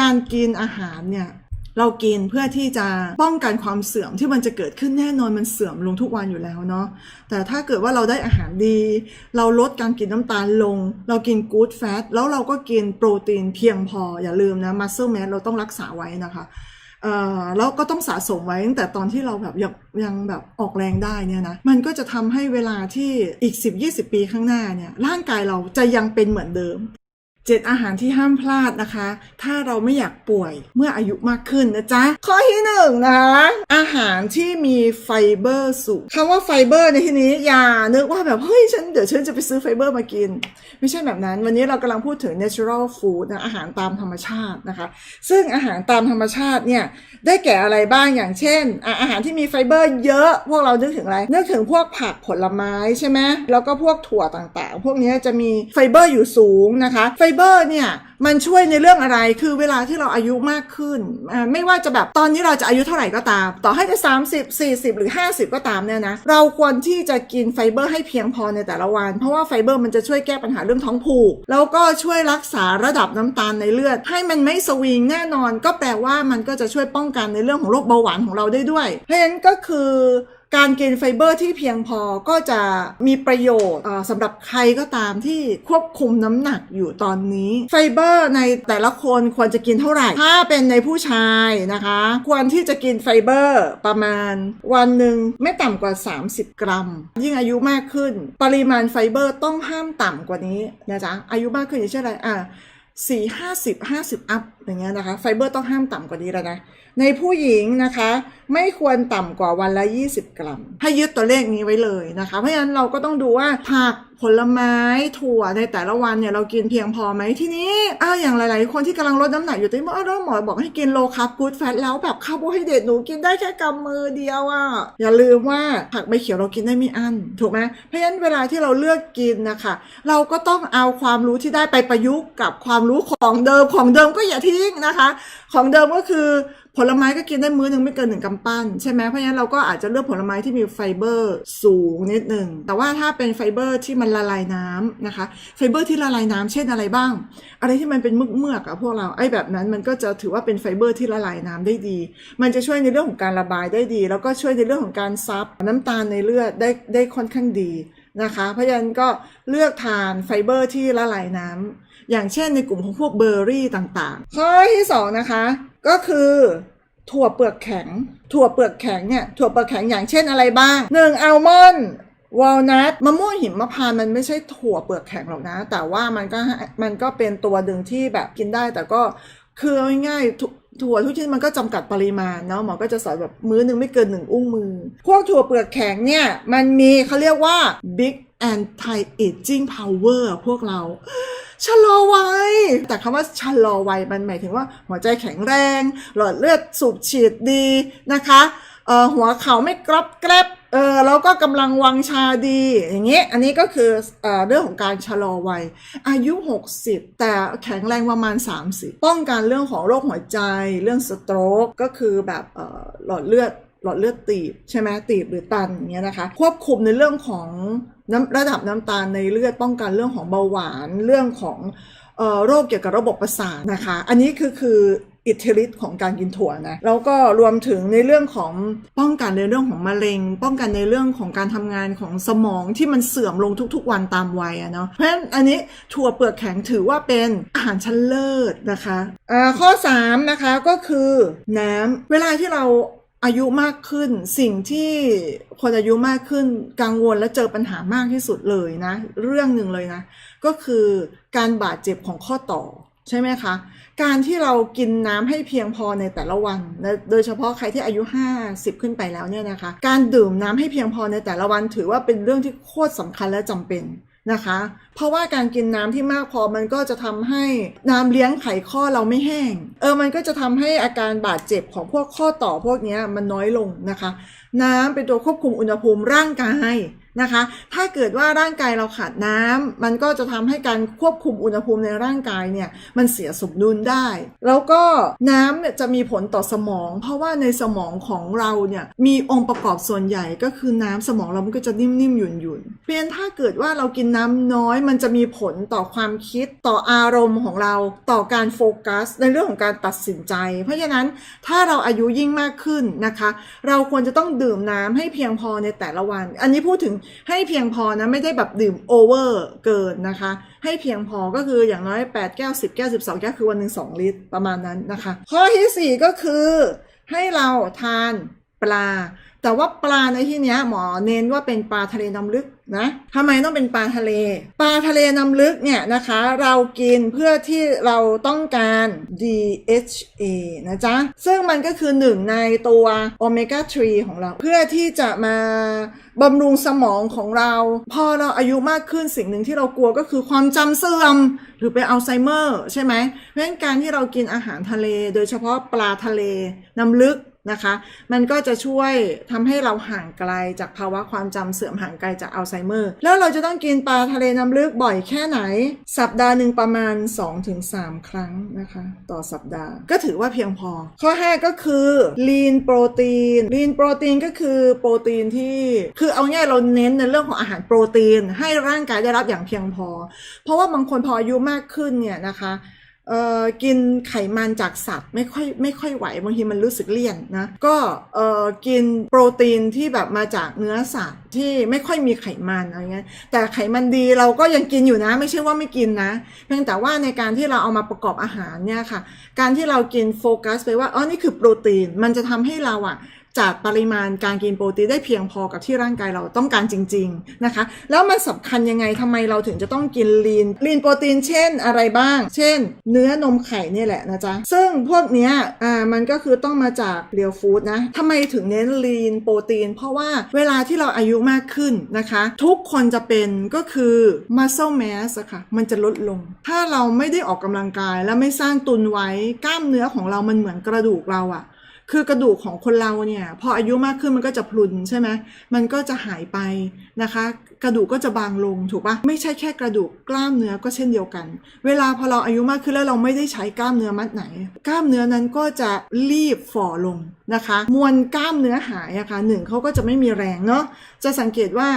การกินอาหารเนี่ยเรากินเพื่อที่จะป้องกันความเสื่อมที่มันจะเกิดขึ้นแน่นอนมันเสื่อมลงทุกวันอยู่แล้วเนาะแต่ถ้าเกิดว่าเราได้อาหารดี เราลดการกินน้ำตาลลง เรากินกู๊ดแฟตแล้วเราก็กินโปรตีนเพียงพออย่าลืมนะมัสเซ e ลแมสเราต้องรักษาไว้นะคะเออแล้วก็ต้องสะสมไว้ตั้งแต่ตอนที่เราแบบยังยังแบบออกแรงได้เนี่ยนะมันก็จะทำให้เวลาที่อีก 10-20 ปีข้างหน้าเนี่ยร่างกายเราจะยังเป็นเหมือนเดิม เจ็ดอาหารที่ห้ามพลาดนะคะ ถ้าเราไม่อยากป่วยเมื่ออายุมากขึ้นนะจ๊ะ ข้อที่หนึ่งนะอาหารที่มีไฟเบอร์สูงคำว่าไฟเบอร์ในที่นี้อย่านึกว่าแบบ เฮ้ยฉันเดี๋ยวฉันจะไปซื้อไฟเบอร์มากิน ไม่ใช่แบบนั้น วันนี้เรากำลังพูดถึง natural food นะอาหารตามธรรมชาตินะคะ ซึ่งอาหารตามธรรมชาติเนี่ย ได้แก่อะไรบ้างอย่างเช่นอะอาหารที่มีไฟเบอร์เยอะ พวกเรานึกถึงอะไรนึกถึงพวกผักผลไม้ใช่ไหมแล้วก็พวกถั่วต่างๆ พวกนี้จะมีไฟเบอร์อยู่สูงนะคะไฟเบอร์เนี่ยมันช่วยในเรื่องอะไร คือเวลาที่เราอายุมากขึ้น ไม่ว่าจะแบบตอนนี้เราจะอายุเท่าไหร่ก็ตาม ต่อให้จะ 30 40 หรือ 50 ก็ตามเนี่ยนะ เราควรที่จะกินไฟเบอร์ให้เพียงพอในแต่ละวัน เพราะว่าไฟเบอร์มันจะช่วยแก้ปัญหาเรื่องท้องผูก แล้วก็ช่วยรักษาระดับน้ำตาลในเลือด ให้มันไม่สวิงแน่นอน ก็แปลว่ามันก็จะช่วยป้องกันในเรื่องของโรคเบาหวานของเราได้ด้วย เพราะฉะนั้นก็คือ การกินไฟเบอร์ที่เพียงพอก็จะมีประโยชน์สำหรับใครก็ตามที่ควบคุมน้ำหนักอยู่ตอนนี้ ไฟเบอร์ในแต่ละคนควรจะกินเท่าไหร่ ถ้าเป็นในผู้ชายนะคะ ควรที่จะกินไฟเบอร์ประมาณวันหนึ่งไม่ต่ำกว่า 30 กรัม ยิ่งอายุมากขึ้น ปริมาณไฟเบอร์ต้องห้ามต่ำกว่านี้นะจ๊ะอายุมากขึ้นอย่างเช่นอะไรอะสี่ห้าสิบห้าสิบอัพอย่างเงี้ยนะคะ ไฟเบอร์ต้องห้ามต่ำกว่านี้แล้วนะ ในผู้หญิงนะคะ ไม่ควรต่ำกว่าวันละ 20 กรัม ให้ยึดตัวเลขนี้ไว้เลยนะคะ เพราะฉะนั้นเราก็ต้องดูว่าผักผลไม้ถั่วในแต่ละวันเนี่ยเรากินเพียงพอไหมทีนี้อ้าวอย่างหลาย ๆ คนที่กำลังลดน้ำหนักอยู่ที่บอกอ้าวหมอบอกให้กินโลคาร์บกูดแฟตแล้วแบบคาร์โบไฮเดรตหนูกินได้แค่กำมือเดียวอะ่ะอย่าลืมว่าผักใบเขียวเรากินได้ไม่อั้นถูกไหมเพราะฉะนั้นเวลาที่เราเลือกกินนะคะเราก็ต้องเอาความรู้ที่ได้ไปประยุกต์กับความรู้ของเดิมของเดิมก็อย่าทิ้งนะคะ ของเดิมก็คือ ผลไม้ก็กินได้มื้อหนึ่งไม่เกินหนึ่งกำปั้นใช่ไหมเพราะฉะนั้นเราก็อาจจะเลือกผลไม้ที่มีไฟเบอร์สูงนิดหนึ่งแต่ว่าถ้าเป็นไฟเบอร์ที่มันละลายน้ำนะคะไฟเบอร์ที่ละลายน้ำเช่นอะไรบ้าง อะไรที่มันเป็นเมือกเมือกอะพวกเราไอ้แบบนั้นมันก็จะถือว่าเป็นไฟเบอร์ที่ละลายน้ำได้ดี มันจะช่วยในเรื่องของการระบายได้ดี แล้วก็ช่วยในเรื่องของการซับน้ำตาลในเลือดได้ได้ค่อนข้างดี นะคะ เพราะฉะนั้นก็เลือกทานไฟเบอร์ที่ละลายน้ำอย่างเช่นในกลุ่มของพวกเบอร์รี่ต่างๆ ข้อที่สองนะคะก็คือถั่วเปลือกแข็ง ถั่วเปลือกแข็งเนี่ยถั่วเปลือกแข็งอย่างเช่นอะไรบ้างหนึ่งอัลมอนด์วอลนัทมะม่วงหิมพานต์มันไม่ใช่ถั่วเปลือกแข็งหรอกนะ แต่ว่ามันก็มันก็เป็นตัวหนึ่งที่แบบกินได้แต่ก็ คือเอาง่ายๆถั่วทุกชนิดมันก็จำกัดปริมาณเนาะหมอก็จะสอนแบบมื้อหนึ่งไม่เกินหนึ่งอุ้งมือ พวกถั่วเปลือกแข็งเนี่ย มันมีเขาเรียกว่า big anti aging power พวกเราชะลอวัยแต่คำว่าชะลอวัยมันหมายถึงว่าหัวใจแข็งแรง หลอดเลือดสูบฉีดดีนะคะเอ่อหัวเข่าไม่กรอบแกรบ เออแล้วก็กำลังวังชาดีอย่างเงี้ยอันนี้ก็คือเอ่อเรื่องของการชะลอวัย อายุ 60 แต่แข็งแรงประมาณ 30 ป้องกันเรื่องของโรคหัวใจ เรื่องสโตรกก็คือแบบเออหลอดเลือดหลอดเลือดตีบใช่ไหมตีบหรือตันอย่างเงี้ยนะคะควบคุมในเรื่องของน้ำระดับน้ำตาลในเลือดป้องกันเรื่องของเบาหวานเรื่องของออโรคเกี่ยวกับระบบประสาทนะคะ อันนี้คือคือ อิทธิฤทธิ์ของการกินถั่วนะแล้วก็รวมถึงในเรื่องของป้องกันในเรื่องของมะเร็ง ป้องกันในเรื่องของการทำงานของสมองที่มันเสื่อมลงทุกๆ วันตามวัยอะเนาะเพราะฉะนั้นอันนี้ถั่วเปลือกแข็งถือว่าเป็นอาหารชั้นเลิศนะคะอ่าข้อ 3 นะคะก็คือน้ำเวลาที่เราอายุมากขึ้นสิ่งที่คนอายุมากขึ้นกังวลและเจอปัญหามากที่สุดเลยนะ เรื่องหนึ่งเลยนะ ก็คือการบาดเจ็บของข้อต่อ ใช่ไหมคะ การที่เรากินน้ำให้เพียงพอในแต่ละวันและโดยเฉพาะใครที่อายุ 50 ขึ้นไปแล้วเนี่ยนะคะ การดื่มน้ำให้เพียงพอในแต่ละวัน ถือว่าเป็นเรื่องที่โคตรสำคัญและจำเป็นนะคะ เพราะว่าการกินน้ำที่มากพอมันก็จะทำให้น้ำเลี้ยงไขข้อเราไม่แห้ง เออ มันก็จะทำให้อาการบาดเจ็บของพวกข้อต่อพวกนี้มันน้อยลงนะคะ น้ำเป็นตัวควบคุมอุณหภูมิร่างกาย นะคะ ถ้าเกิดว่าร่างกายเราขาดน้ำมันก็จะทำให้การควบคุมอุณหภูมิในร่างกายเนี่ยมันเสียสมดุลได้ แล้วก็น้ำเนี่ยจะมีผลต่อสมอง เพราะว่าในสมองของเราเนี่ยมีองค์ประกอบส่วนใหญ่ก็คือน้ำสมองเรามันก็จะนิ่มๆหยุ่นๆเพียงถ้าเกิดว่าเรากินน้ำน้อยมันจะมีผลต่อความคิดต่ออารมณ์ของเราต่อการโฟกัส ในเรื่องของการตัดสินใจ เพราะฉะนั้นถ้าเราอายุยิ่งมากขึ้นนะคะ เราควรจะต้องดื่มน้ำให้เพียงพอในแต่ละวัน อันนี้พูดถึงให้เพียงพอนะไม่ได้แบบดื่มโอเวอร์เกินนะคะ ให้เพียงพอก็คืออย่างน้อย 8 แก้ว 10 แก้ว 12 แก้วคือวันหนึ่ง2 ลิตรประมาณนั้นนะคะ ข้อทีสี่4 ก็คือให้เราทานปลา แต่ว่าปลาในที่นี้หมอเน้นว่าเป็นปลาทะเลน้ำลึก นะทำไมต้องเป็นปลาทะเล ปลาทะเลน้ำลึกเนี่ยนะคะ เรากินเพื่อที่เราต้องการ DHA นะจ๊ะ ซึ่งมันก็คือหนึ่งในตัวโอเมก้า 3 ของเรา เพื่อที่จะมาบำรุงสมองของเรา พอเราอายุมากขึ้นสิ่งหนึ่งที่เรากลัวก็คือความจำเสื่อม หรือเป็นอัลไซเมอร์ใช่ไหมเพราะฉะนั้นการที่เรากินอาหารทะเล โดยเฉพาะปลาทะเลน้ำลึก นะคะ มันก็จะช่วยทำให้เราห่างไกลจากภาวะความจำเสื่อมห่างไกลจากอัลไซเมอร์ แล้วเราจะต้องกินปลาทะเลน้ำลึกบ่อยแค่ไหน สัปดาห์หนึ่งประมาณ 2-3 ครั้งนะคะ ต่อสัปดาห์ก็ถือว่าเพียงพอ ข้อ 5 ก็คือลีนโปรตีนลีนโปรตีนก็คือโปรตีนที่คือเอาง่ายเราเน้นในเรื่องของอาหารโปรตีน ให้ร่างกายได้รับอย่างเพียงพอ เพราะว่าบางคนพออายุมากขึ้นเนี่ยนะคะ เอ่อกินไขมันจากสัตว์ไม่ค่อยไม่ค่อยไหวบางทีมันรู้สึกเลี่ยนนะก็เอ่อกินโปรตีนที่แบบมาจากเนื้อสัตว์ที่ไม่ค่อยมีไขมันอะไรเงี้ยแต่ไขมันดีเราก็ยังกินอยู่นะ ไม่ใช่ว่าไม่กินนะ เพียงแต่ว่าในการที่เราเอามาประกอบอาหารเนี่ยค่ะ การที่เรากินโฟกัสไปว่าอ๋อนี่คือโปรตีนมันจะทำให้เราอะ จัดปริมาณการกินโปรตีนได้เพียงพอกับที่ร่างกายเราต้องการจริง ๆนะคะ แล้วมันสำคัญยังไงทำไมเราถึงจะต้องกินลีนลีนโปรตีนเช่นอะไรบ้าง เช่น เนื้อนมไข่เนี่ยแหละนะจ๊ะ ซึ่งพวกเนี้ยอ่ามันก็คือต้องมาจากเรียวฟู้ดนะทำไมถึงเน้นลีนโปรตีน เพราะว่าเวลาที่เราอายุมากขึ้นนะคะ ทุกคนจะเป็นก็คือ muscle mass อะค่ะ มันจะลดลง ถ้าเราไม่ได้ออกกำลังกายและไม่สร้างตุนไว้กล้ามเนื้อของเรามันเหมือนกระดูกเราอะ คือกระดูกของคนเราเนี่ยพออายุมากขึ้นมันก็จะพรุนใช่ไหมมันก็จะหายไปนะคะ กระดูกก็จะบางลงถูกปะไม่ใช่แค่กระดูกกล้ามเนื้อก็เช่นเดียวกัน เวลาพอเราอายุมากขึ้นแล้วเราไม่ได้ใช้กล้ามเนื้อมัดไหน กล้ามเนื้อนั้นก็จะรีบฝ่อลงนะคะ มวลกล้ามเนื้อหายอะคะ่ะหนึ่งเขาก็จะไม่มีแรงเนาะจะสังเกตว่า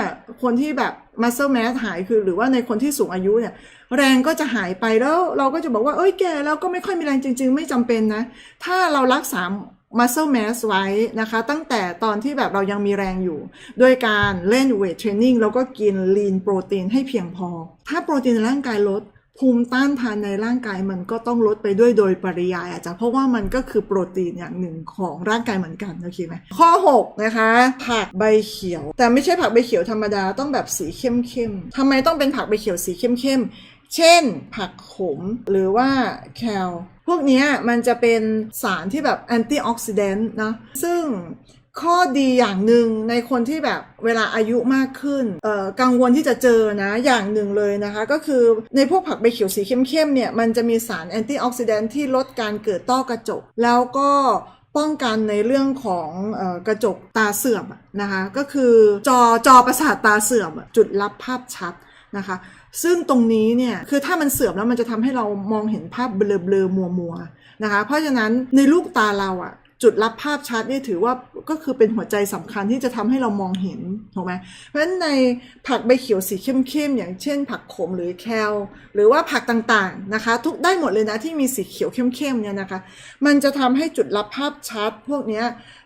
คนที่แบบ muscle mass หายคือหรือว่าในคนที่สูงอายุเนี่ยแรงก็จะหายไปแล้วเราก็จะบอกว่าเอ้ยแกแล้วก็ไม่ค่อยมีแรงจริง ๆ ไม่จำเป็นนะ ถ้าเรารักษา muscle mass ไว้นะคะ ตั้งแต่ตอนที่แบบเรายังมีแรงอยู่ โดยการเล่น weight training แล้วก็กิน lean โปรตีนให้เพียงพอ ถ้าโปรตีนในร่างกายลด ภูมิต้านทานในร่างกายมันก็ต้องลดไปด้วยโดยปริยายอาจจะเพราะว่ามันก็คือโปรตีนอย่างหนึ่งของร่างกายเหมือนกันโอเคไหมข้อ 6 นะคะ ผักใบเขียว แต่ไม่ใช่ผักใบเขียวธรรมดาต้องแบบสีเข้มๆทำไมต้องเป็นผักใบเขียวสีเข้มๆ เช่น ผักขมหรือว่าแคลพวกนี้มันจะเป็นสารที่แบบแอนตี้ออกซิแดนต์นะซึ่งข้อดีอย่างหนึ่งในคนที่แบบเวลาอายุมากขึ้นกังวลที่จะเจอนะอย่างหนึ่งเลยนะคะ ก็คือในพวกผักใบเขียวสีเข้มๆเนี่ยมันจะมีสารแอนตี้ออกซิแดนต์ที่ลดการเกิดต้อกระจก แล้วก็ป้องกันในเรื่องของอกระจกตาเสื่อมนะคะ ก็คือจอจอประสาทตาเสื่อมจุดรับภาพชัดนะคะ ซึ่งตรงนี้เนี่ยคือถ้ามันเสื่อมแล้วมันจะทำให้เรามองเห็นภาพเบลอๆมัวๆนะคะ เพราะฉะนั้นในลูกตาเราอะ จุดรับภาพชัดนี่ถือว่าก็คือเป็นหัวใจสำคัญที่จะทำให้เรามองเห็นถูกไหมเพราะฉะนั้นในผักใบเขียวสีเข้มๆอย่างเช่น ผักขมหรือแคลหรือว่าผักต่างๆนะคะ ทุกได้หมดเลยนะที่มีสีเขียวเข้มๆเนี่ยนะคะ มันจะทำให้จุดรับภาพชัด พวกนี้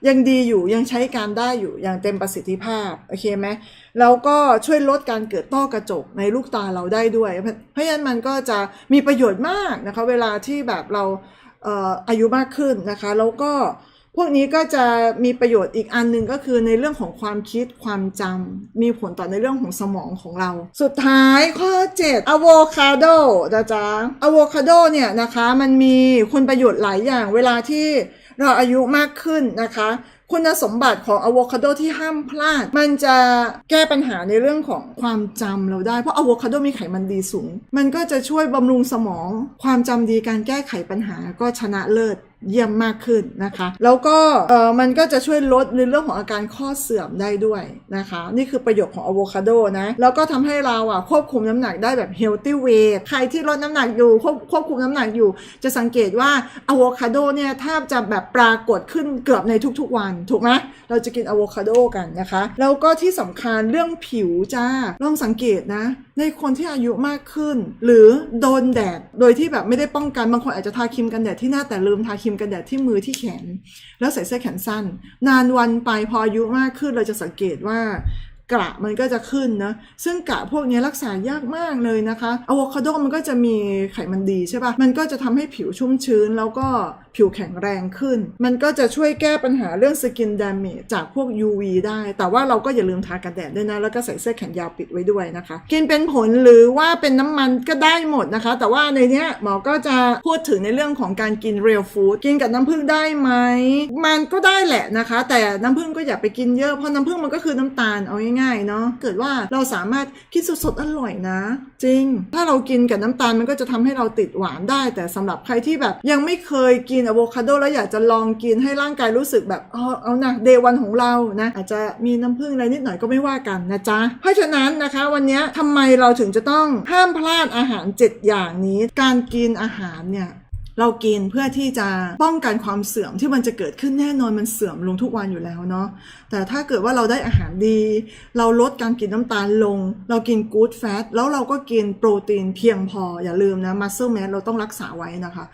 ยังดีอยู่ยังใช้การได้อยู่อย่างเต็มประสิทธิภาพโอเคไหมแล้วก็ช่วยลดการเกิดต้อกระจกในลูกตาเราได้ด้วย เพราะฉะนั้นมันก็จะมีประโยชน์มากนะคะ เวลาที่แบบเรา อายุมากขึ้นนะคะ แล้วก็พวกนี้ก็จะมีประโยชน์อีกอันหนึ่งก็คือในเรื่องของความคิดความจำมีผลต่อในเรื่องของสมองของเรา สุดท้ายข้อ 7อะโวคาโดนะจ๊ะอะโวคาโดเนี่ยนะคะมันมีคุณประโยชน์หลายอย่างเวลาที่เราอายุมากขึ้นนะคะคุณสมบัติของอะโวคาโดที่ห้ามพลาด มันจะแก้ปัญหาในเรื่องของความจำเราได้ เพราะอะโวคาโดมีไขมันดีสูง มันก็จะช่วยบำรุงสมอง ความจำดีการแก้ไขปัญหาก็ชนะเลิศ เยี่ยมมากขึ้นนะคะ แล้วก็เออมันก็จะช่วยลดในเรื่องของอาการข้อเสื่อมได้ด้วยนะคะ นี่คือประโยชน์ของอะโวคาโดนะแล้วก็ทำให้เราอะควบคุมน้ำหนักได้แบบ healthy weight ใครที่ลดน้ำหนักอยู่ควบควบคุมน้ำหนักอยู่ จะสังเกตว่าอะโวคาโดเนี่ยแทบจะแบบปรากฏขึ้นเกือบในทุกๆวันถูกไหมเราจะกินอะโวคาโดกันนะคะ แล้วก็ที่สำคัญเรื่องผิวจ้าลองสังเกตนะในคนที่อายุมากขึ้น หรือโดนแดดโดยที่แบบไม่ได้ป้องกันบางคนอาจจะทาครีมกันแดดที่หน้าแต่ลืมทาครีมกันแดดที่มือที่แขน แล้วใส่เสื้อแขนสั้น นานวันไปพออายุมากขึ้นเราจะสังเกตว่า กระมันก็จะขึ้นนะซึ่งกระพวกนี้รักษายากมากเลยนะคะอะโวคาโดมันก็จะมีไขมันดีใช่ปะมันก็จะทำให้ผิวชุ่มชื้น แล้วก็ผิวแข็งแรงขึ้น มันก็จะช่วยแก้ปัญหาเรื่องสกินด a ม a g e จากพวก UV ได้ แต่ว่าเราก็อย่าลืมทากันแดดด้วยนะ แล้วก็ใส่เสื้อแขนยาวปิดไว้ด้วยนะคะ กินเป็นผลหรือว่าเป็นน้ำมันก็ได้หมดนะคะ แต่ว่าในเนี้ยหมอก็จะพูดถึงในเรื่องของการกิน real food กินกับน้ำผึ้งได้ไหมมันก็ได้แหละนะคะ แต่น้ำผึ้งก็อย่าไปกินเยอะเพราะน้ำผึ้งมันก็คือน้ำตาลเอาง่ง่ายๆเนาะเกิดว่าเราสามารถกินสดๆอร่อยนะ จริง ถ้าเรากินกับน้ำตาลมันก็จะทำให้เราติดหวานได้ แต่สำหรับใครที่แบบยังไม่เคยกินอะโวคาโดแล้วอยากจะลองกินให้ร่างกายรู้สึกแบบอ๋อเอานะเดวันของเรานะอาจจะมีน้ำผึ้งอะไรนิดหน่อยก็ไม่ว่ากันนะจ๊ะเพราะฉะนั้นนะคะวันนี้ทำไมเราถึงจะต้องห้ามพลาดอาหาร 7 อย่างนี้ การกินอาหารเนี่ย เรากินเพื่อที่จะป้องกันความเสื่อมที่มันจะเกิดขึ้นแน่นอนมันเสื่อมลงทุกวันอยู่แล้วเนาะแต่ถ้าเกิดว่าเราได้อาหารดี เราลดการกินน้ำตาลลง เรากินกู๊ดแฟตแล้วเราก็กินโปรตีนเพียงพออย่าลืมนะมัสเซ e ลแมสเราต้องรักษาไว้นะคะ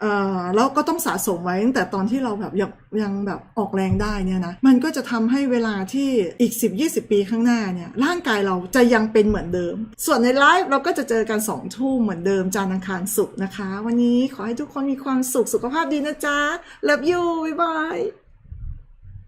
เอ่อแล้วก็ต้องสะสมไว้ตั้งแต่ตอนที่เราแบบยังยังแบบออกแรงได้เนี่ยนะมันก็จะทำให้เวลาที่อีก 10-20 ปีข้างหน้าเนี่ยร่างกายเราจะยังเป็นเหมือนเดิม ส่วนในไลฟ์เราก็จะเจอกัน2ทุ่มเหมือนเดิมจันทร์อังคารสุกนะคะ วันนี้ขอให้ทุกคนมีความสุขสุขภาพดีนะจ๊ะ Love you บ๊ายบาย